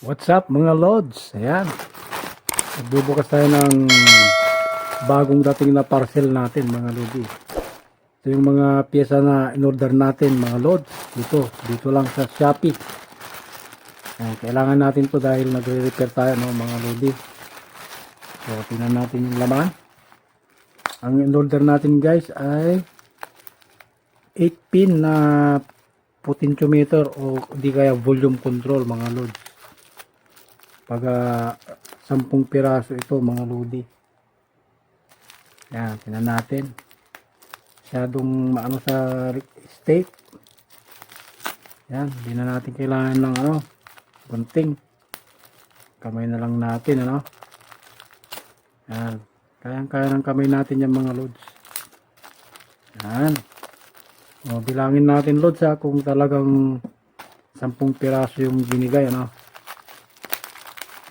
What's up mga Lods? Ayan. Magbubukas tayo ng bagong dating na parcel natin mga Lodi. Ito yung mga pyesa na in-order natin mga Lods. Dito, dito lang sa Shopee. Kailangan natin to dahil nagre-repair tayo no, mga Lodi. So, tingnan natin yung laman. Ang in-order natin guys ay 8 pin na potentiometer o di kaya volume control mga Lods pag ah, sampung piraso ito mga lodi. Yan tinan natin. Masyadong maano sa state. Yan hindi na natin kailangan ng ano gunting kamay na lang natin ano. Yan kayang kaya ng kamay natin yung mga loads yan. O, bilangin natin loads ha kung talagang sampung piraso yung binigay ano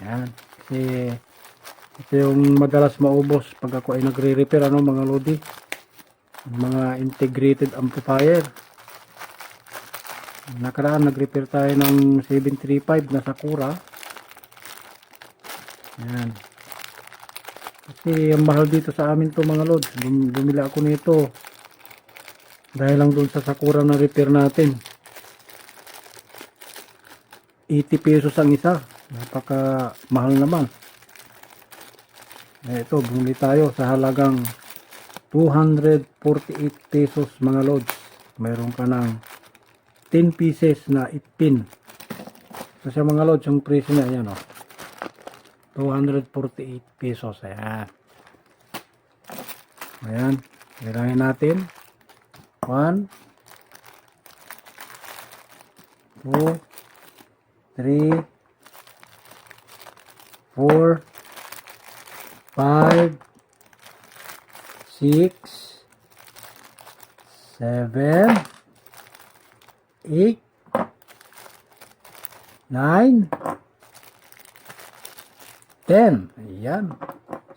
yan. Kasi ito yung madalas maubos pag ako ay nagre-repair ano mga lodi. Mga integrated amplifier. Nakaraan nag-repair tayo ng 735 na Sakura. Yan. Kasi ang mahal dito sa amin to mga lods. Bum- Bumili ako nito. Dahil lang dun sa Sakura na repair natin. 80 pesos ang isa. Napaka mahal naman. Eh, ito, bumili tayo sa halagang 248 pesos mga lods. Mayroon ka ng 10 pieces na ipin. So sa mga lods, yung presyo na yan, oh. 248 pesos. Ayan. Ayan. Bilangin natin. 1 2 3 four, five, six, seven, eight, nine, ten. Ayan.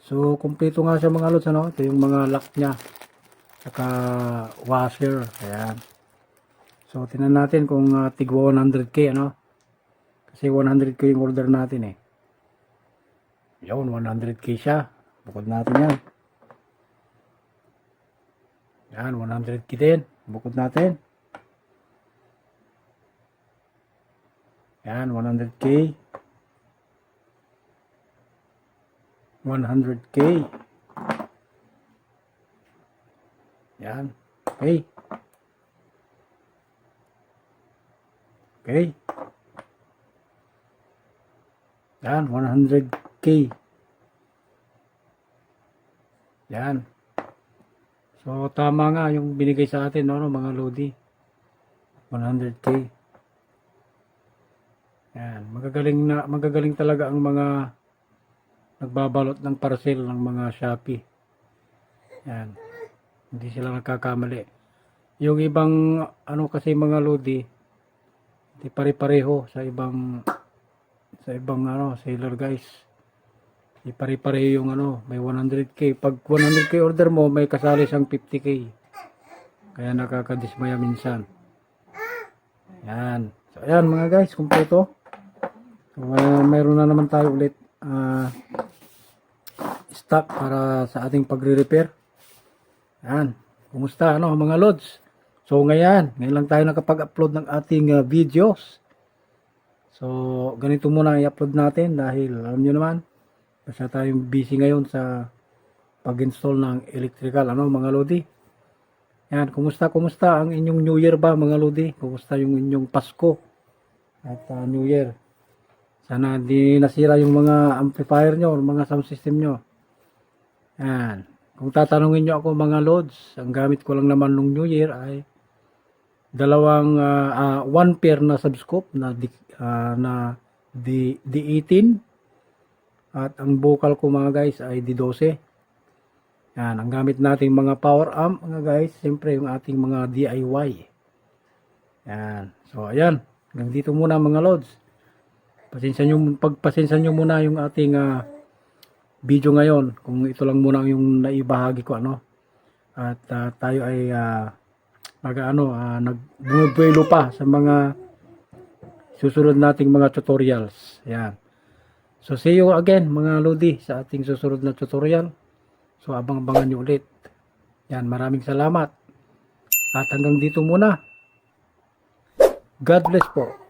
So, kumpleto nga siya mga lods, ano? Ito yung mga lock niya. Saka washer. Ayan. So, tinan natin kung uh, tigwa 100k, ano? Kasi 100k yung order natin, eh. Yun, 100k siya. Bukod natin yan. Yan, 100k din. Bukod natin. Yan, 100k. 100k. Yan. Okay. Okay. Yan, 100k. Yan. So, tama nga yung binigay sa atin, no, no, mga Lodi. 100k. Yan. Magagaling na, magagaling talaga ang mga nagbabalot ng parcel ng mga Shopee. Yan. Hindi sila nagkakamali. Yung ibang, ano kasi mga Lodi, hindi pare-pareho sa ibang sa ibang ano, seller guys. Di pare-pareho yung ano, may 100k. Pag 100k order mo, may kasali siyang 50k. Kaya nakakadismaya minsan. Yan. So, ayan mga guys, kumpleto. So, may, mayroon na naman tayo ulit ah, stock para sa ating pagre-repair. Yan. Kumusta ano mga lods? So ngayon, ngayon lang tayo nakapag-upload ng ating ah, videos. So, ganito muna i-upload natin dahil alam nyo naman, basta tayong busy ngayon sa pag-install ng electrical, ano mga lodi. Yan, kumusta, kumusta ang inyong New Year ba mga lodi? Kumusta yung inyong Pasko at ah, New Year? Sana di nasira yung mga amplifier nyo, mga sound system nyo. Yan. Kung tatanungin nyo ako mga loads, ang gamit ko lang naman nung New Year ay dalawang ah, one pair na subscope na ah, na D, D18 at ang vocal ko mga guys ay D12 yan ang gamit nating mga power amp mga guys siyempre yung ating mga DIY yan so ayan. Hanggang dito muna mga loads pasensya nyo, pagpasensya nyo muna yung ating ah, video ngayon. Kung ito lang muna yung naibahagi ko ano. At ah, tayo ay ah, nag ano ah, nag bumubuelo pa sa mga susunod nating mga tutorials. Yan. So see you again mga Lodi sa ating susunod na tutorial. So abang-abangan nyo ulit. Yan, maraming salamat. At hanggang dito muna. God bless po.